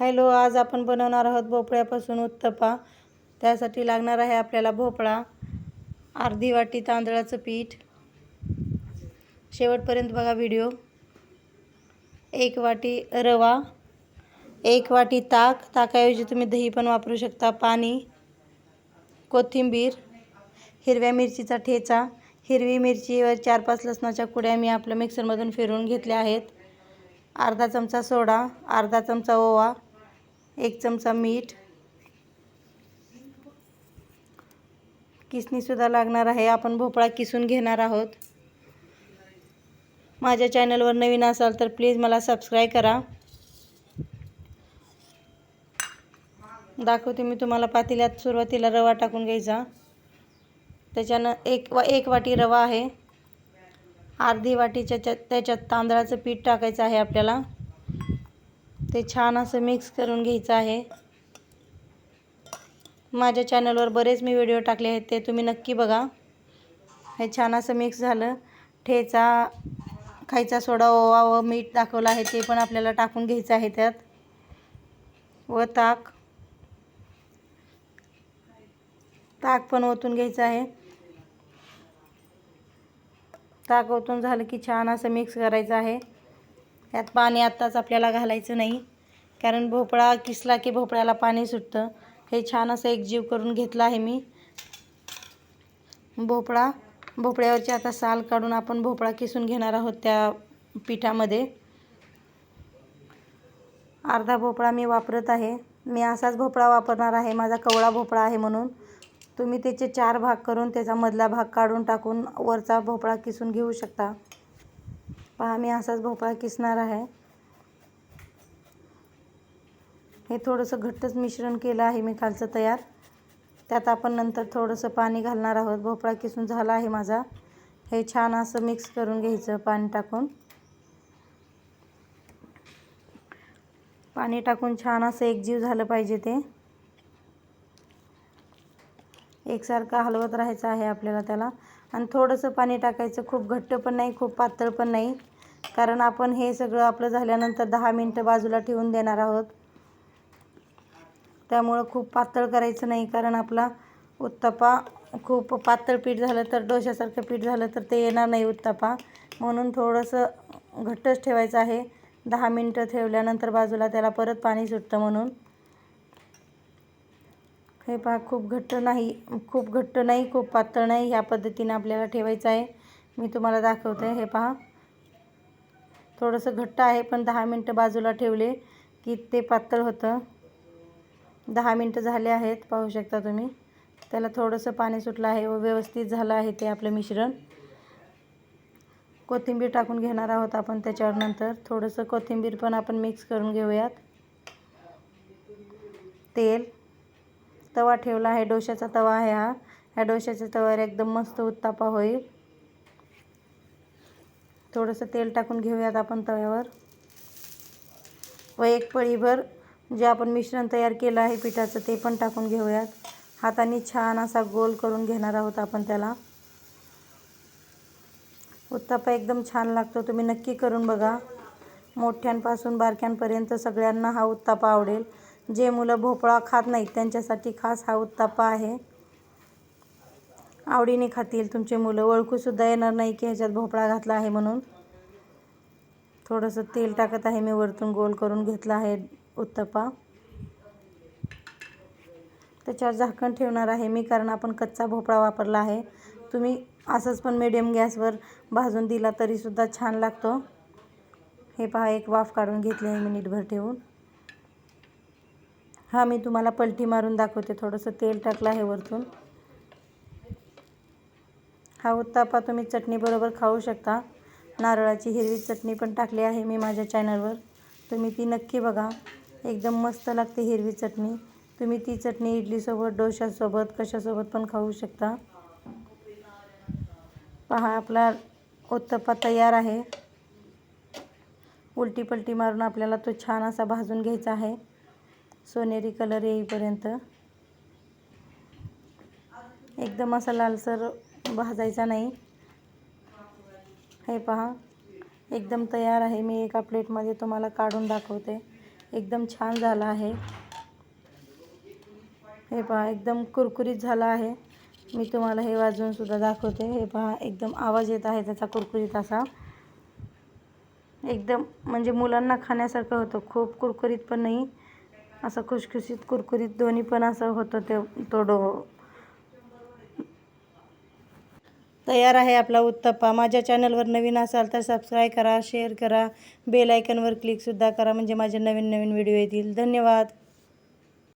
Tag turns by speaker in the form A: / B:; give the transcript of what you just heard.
A: Hello आज आपण बनवणार आहोत भोपळ्यापासून उत्तपा त्यासाठी लागणार आहे आपल्याला भोपळा अर्धी वाटी तांदळाचं पीठ. शेवटपर्यंत बघा व्हिडिओ. एक वाटी रवा एक वाटी ताक. ताकाऐवजी तुम्ही दही पण वापरू शकता पाणी कोथिंबीर हिरव्या मिरचीचा ठेचा. हिरवी मिरचीवर चार पाच लसणाच्या कुड्या मी आपल्या मिक्सरमधून फिरवून घेतल्या आहेत. अर्धा चमचा सोडा अर्धा चमचा ओवा एक चमचा मीठ. किसणीसुद्धा लागणार आहे. आपण भोपळा किसून घेणार आहोत. माझ्या चॅनलवर नवीन असाल तर प्लीज मला सबस्क्राईब करा. दाखवते मी तुम्हाला पातेल्यात सुरुवातीला रवा टाकून घ्यायचा. त्याच्यानं एक वा एक वाटी रवा आहे. अर्धी वाटीच्या त्याच्यात तांदळाचं पीठ टाकायचं आहे आपल्याला. ते छान असं मिक्स करून घ्यायचं आहे. माझ्या चॅनलवर बरेच मी व्हिडिओ टाकले आहेत ते तुम्ही नक्की बघा. हे छान असं मिक्स झालं. ठेचा खायचा सोडा ओवा व मीठ दाखवलं आहे ते पण आपल्याला टाकून घ्यायचं आहे त्यात. व ताक. ताक पण ओतून घ्यायचं आहे. ताक ओतून झालं की छान असं मिक्स करायचं आहे. यात पाणी आत्ताच आपल्याला घालायचं नाही. कारण भोपळा किसला की भोपळ्याला पाणी सुटतं. हे छान असं एक जीव करून घेतलं आहे मी. भोपळा भोपळ्यावरची आता साल काढून आपण भोपळा किसून घेणार आहोत त्या पिठामध्ये. अर्धा भोपळा मी वापरत आहे. मी असाच भोपळा वापरणार आहे. माझा कवळा भोपळा आहे म्हणून. तुम्ही त्याचे चार भाग करून त्याचा मधला भाग काढून टाकून वरचा भोपळा किसून घेऊ शकता. पहा मी असाच भोपळा किसणार आहे. हे थोडंसं घट्टच मिश्रण केलं आहे मी खालचं तयार. त्यात आपण नंतर थोडंसं पाणी घालणार आहोत. भोपळा किसून झाला आहे माझा. हे छान असं मिक्स करून घ्यायचं पाणी टाकून. पाणी टाकून छान असं एकजीव झालं पाहिजे ते. एकसारखं हलवत राहायचं आहे आपल्याला त्याला. आणि थोडंसं पाणी टाकायचं. खूप घट्ट पण नाही खूप पातळ पण नाही. कारण आपण हे सगळं आपलं झाल्यानंतर दहा मिनटं बाजूला ठेवून देणार आहोत. त्यामुळं खूप पातळ करायचं नाही. कारण आपला उत्तपा खूप पातळ पीठ झालं तर डोशासारखं पीठ झालं तर ते येणार नाही उत्तपा म्हणून थोडंसं घट्टच ठेवायचं आहे. दहा मिनटं ठेवल्यानंतर बाजूला त्याला परत पाणी सुटतं म्हणून. हे पहा खूप घट्ट नाही खूप घट्ट नाही खूप पातळ नाही ह्या पद्धतीने आपल्याला ठेवायचं आहे. मी तुम्हाला दाखवते हे पहा. थोडंसं घट्ट आहे पण दहा मिनटं बाजूला ठेवले की ते पातळ होतं. दहा मिनटं झाले आहेत पाहू शकता तुम्ही. त्याला थोडंसं पाणी सुटलं आहे व व्यवस्थित झालं आहे ते आपलं मिश्रण. कोथिंबीर टाकून घेणार आहोत आपण त्याच्यावर नंतर. थोडंसं कोथिंबीर पण आपण मिक्स करून घेऊयात. तेल. तवा ठेवला. आहे डोशाचा तवा आहे हा. ह्या डोशाच्या तव्यावर एकदम मस्त उत्तापा होईल. थोडंसं तेल टाकून घेऊयात आपण तव्यावर. व एक पळीभर जे आपण मिश्रण तयार केलं आहे पिठाचं ते पण टाकून घेऊयात. हाताने छान असा गोल करून घेणार आहोत आपण त्याला. उत्तापा एकदम छान लागतो. तुम्ही नक्की करून बघा. मोठ्यांपासून बारक्यांपर्यंत सगळ्यांना हा उत्तापा आवडेल. जे मुलं भोपळा खात नाहीत त्यांच्यासाठी खास हा उत्तापा आहे. आवडीने खातील. तुमचे मुलं ओळखूसुद्धा येणार नाही की ह्याच्यात भोपळा घातला आहे म्हणून. थोडंसं तेल टाकत आहे मी वरतून गोल करून घेतला आहे उत्तप्पा. त्याच्यावर झाकण ठेवणार आहे मी कारण आपण कच्चा भोपळा वापरला आहे. तुम्ही असंच पण मिडियम गॅसवर भाजून दिला तरीसुद्धा छान लागतो. हे पहा एक वाफ काढून घेतली आहे मिनिटभर ठेवून. हा मी तुम्हाला पलटी मारून दाखवते. थोडंसं तेल टाकलं आहे वरतून. हा उत्तापा तुम्ही चटणीबरोबर खाऊ शकता. नारळाची हिरवी चटणी पण टाकली आहे मी माझ्या चॅनलवर. तुम्ही ती नक्की बघा. एकदम मस्त लागते हिरवी चटणी. तुम्ही ती चटणी इडलीसोबत डोशासोबत कशासोबत पण खाऊ शकता. पहा आपला उत्तप्पा तयार आहे. उलटी पलटी मारून आपल्याला तो छान असा भाजून घ्यायचा आहे. सोनेरी कलर येईपर्यंत. एकदम असा लालसर भाजायचा नाही. हे पहा एकदम तयार आहे. मी एका प्लेटमध्ये तुम्हाला काढून दाखवते. एकदम छान झाला आहे. हे पहा एकदम कुरकुरीत झाला आहे. मी तुम्हाला हे वाजवून सुद्धा दाखवते. हे पहा एकदम आवाज येत आहे त्याचा कुरकुरीत असा. एकदम म्हणजे मुलांना खाण्यासारखं होतं. खूप कुरकुरीत पण नाही. असं खुसखुशीत कुरकुरीत दोन्ही पण असं होतं ते तो डो तयार आहे आपला उत्तप्पा. माझ्या चॅनलवर नवीन असाल तर सबस्क्राईब करा शेअर करा. बेल आयकनवर क्लिकसुद्धा करा म्हणजे माझे नवीन नवीन व्हिडिओ येतील. धन्यवाद.